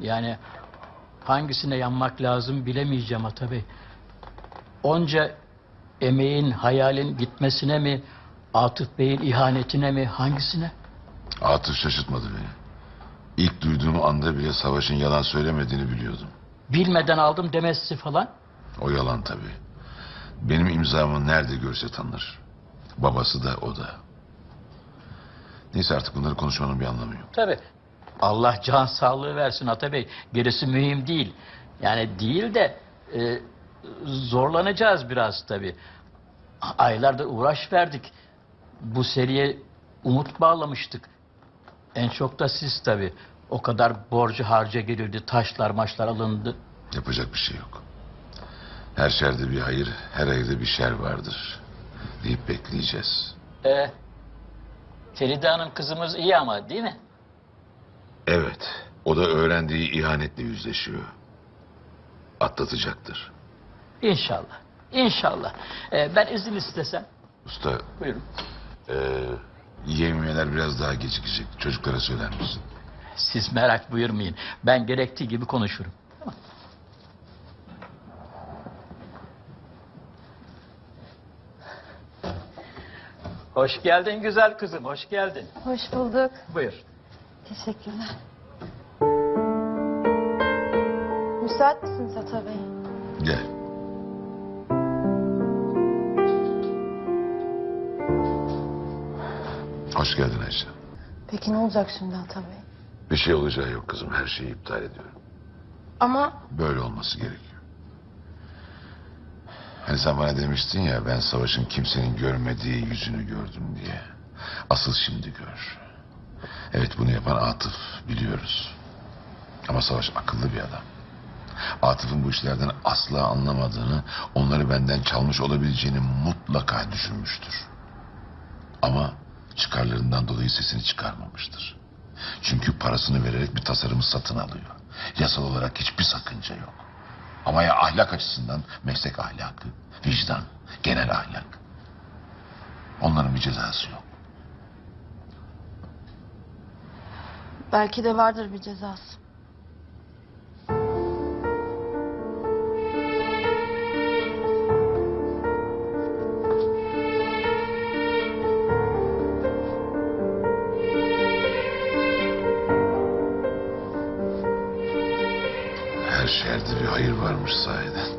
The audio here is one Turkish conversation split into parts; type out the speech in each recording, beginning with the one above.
Yani hangisine yanmak lazım bilemeyeceğim Atabey. Onca emeğin, hayalin gitmesine mi, Atıf Bey'in ihanetine mi, hangisine? Atıf şaşırtmadı beni. İlk duyduğum anda bile savaşın yalan söylemediğini biliyordum. Bilmeden aldım demesi falan. O yalan tabii. Benim imzamı nerede görse tanır. Babası da o da. Neyse artık bunları konuşmanın bir anlamı yok. Tabii. Allah can sağlığı versin Atabey. Gerisi mühim değil. Yani değil de e, zorlanacağız biraz tabii. Aylardır uğraş verdik. Bu seriye umut bağlamıştık. En çok da siz tabii. O kadar borcu harca girildi, taşlar maçlar alındı. Yapacak bir şey yok. Her şerde bir hayır, her hayırda bir şer vardır. Deyip bekleyeceğiz. E, Feride Hanım kızımız iyi ama değil mi? Evet, o da öğrendiği ihanetle yüzleşiyor. Atlatacaktır. İnşallah. İnşallah. E, ben izin istesem. Usta, Buyurun. eee yevmiyeler biraz daha gecikecek. Çocuklara söyler misin? Siz merak buyurmayın. Ben gerektiği gibi konuşurum. Hoş geldin güzel kızım, hoş geldin. Hoş bulduk. Buyur. Teşekkürler. Müsait misiniz Ata Bey? Gel. Hoş geldin Ayşe. Peki ne olacak şimdi Ata Bey? Bir şey olacağı yok kızım. Her şeyi iptal ediyorum. Ama Böyle olması gerekiyor. Hani sen bana demiştin ya ben savaşın kimsenin görmediği yüzünü gördüm diye. Asıl şimdi gör. Evet bunu yapan Atıf biliyoruz. Ama savaş akıllı bir adam. Atıf'ın bu işlerden asla anlamadığını, onları benden çalmış olabileceğini mutlaka düşünmüştür. Ama çıkarlarından dolayı sesini çıkarmamıştır. Çünkü parasını vererek bir tasarımı satın alıyor. Yasal olarak hiçbir sakınca yok. Ama ya ahlak açısından meslek ahlakı, vicdan, genel ahlak. Onların bir cezası yok. Belki de vardır bir cezası. Her şerde bir hayır varmış sahiden.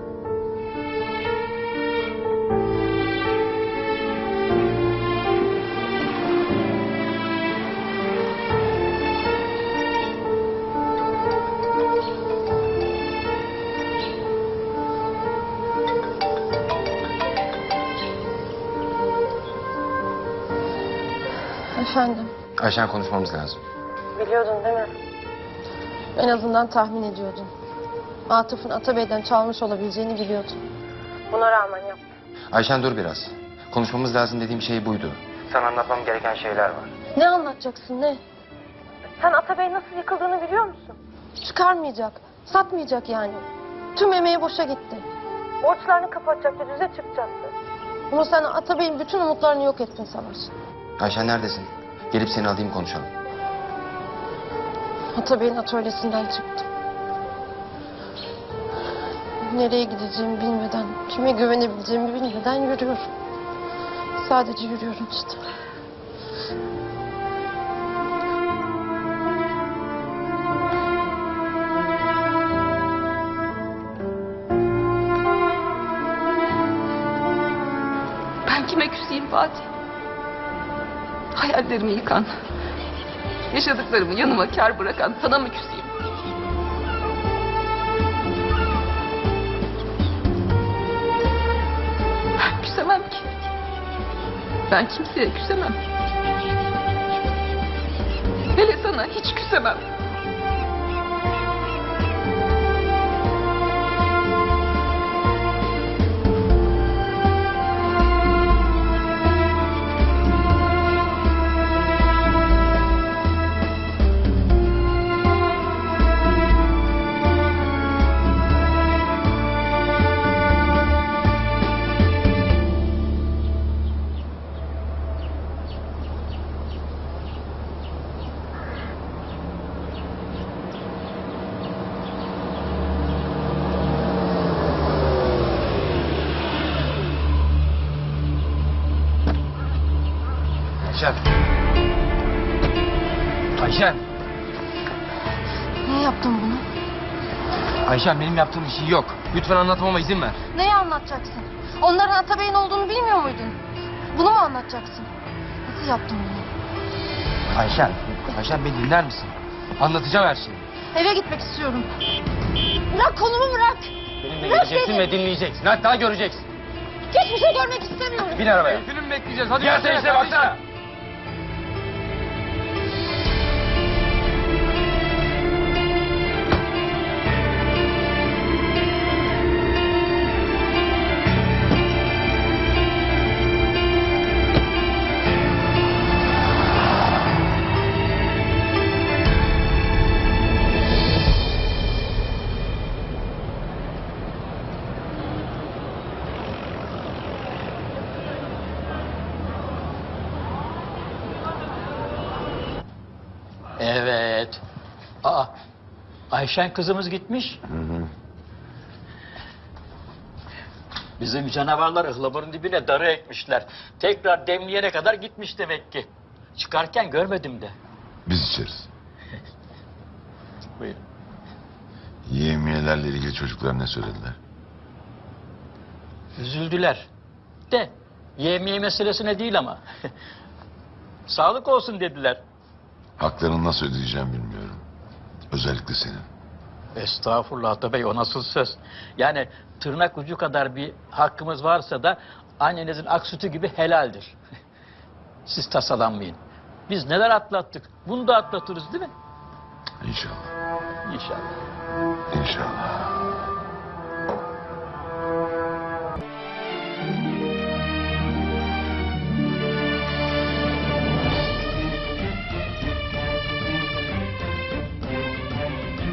Efendim? Ayşen konuşmamız lazım. Biliyordun değil mi? En azından tahmin ediyordun. Atıf'ın Ata Bey'den çalmış olabileceğini biliyordun. Buna rağmen yaptın. Ayşen dur biraz. Konuşmamız lazım dediğim şey buydu. Sana anlatmam gereken şeyler var. Ne anlatacaksın ne? Sen Atabey'in nasıl yıkıldığını biliyor musun? Çıkarmayacak, satmayacak yani. Tüm emeği boşa gitti. Borçlarını kapatacaktı, düze çıkacaktı. Ama sen Atabey'in bütün umutlarını yok ettin Savaş. Ayşen neredesin? Gelip seni alayım konuşalım. Atabey'in atölyesinden çıktım. Nereye gideceğimi bilmeden, kime güvenebileceğimi bilmeden yürüyorum. Sadece yürüyorum işte. Ben kime küseyim Fatih? Hayallerimi yıkan, yaşadıklarımı yanıma kar bırakan sana mı küseyim? Ben küsemem ki. Ben kimseye küsemem. Hele sana hiç küsemem. Ayşen. Ayşen. Niye yaptın bunu? Ayşen benim yaptığım bir şey yok. Lütfen anlatmama izin ver. Neyi anlatacaksın? Onların Atabey'in olduğunu bilmiyor muydun? Bunu mu anlatacaksın? Nasıl yaptın bunu? Ayşen. Ayşen beni dinler misin? Anlatacağım her şeyi. Eve gitmek istiyorum. Bırak kolumu bırak. Benimle Bırak geleceksin beni. ve dinleyeceksin. Hatta göreceksin. Hiçbir şey görmek istemiyorum. Bin arabaya. Öykünü bekleyeceğiz? Hadi Gel gelsene teyze, baksana. Evet. Aa, Ayşen kızımız gitmiş. Bizim canavarlar ıhlamurun dibine darı ekmişler. Tekrar demleyene kadar gitmiş demek ki. Çıkarken görmedim de. Biz içeriz. Buyurun. Yiyemiyelerle ilgili çocuklar ne söylediler? Üzüldüler. De yemeye meselesine değil ama. Sağlık olsun dediler. Haklarını nasıl ödeyeceğim bilmiyorum. Özellikle senin. Estağfurullah Atabey o nasıl söz? Yani tırnak ucu kadar bir hakkımız varsa da annenizin ak sütü gibi helaldir. Siz tasalanmayın. Biz neler atlattık? Bunu da atlatırız değil mi? İnşallah. İnşallah. İnşallah.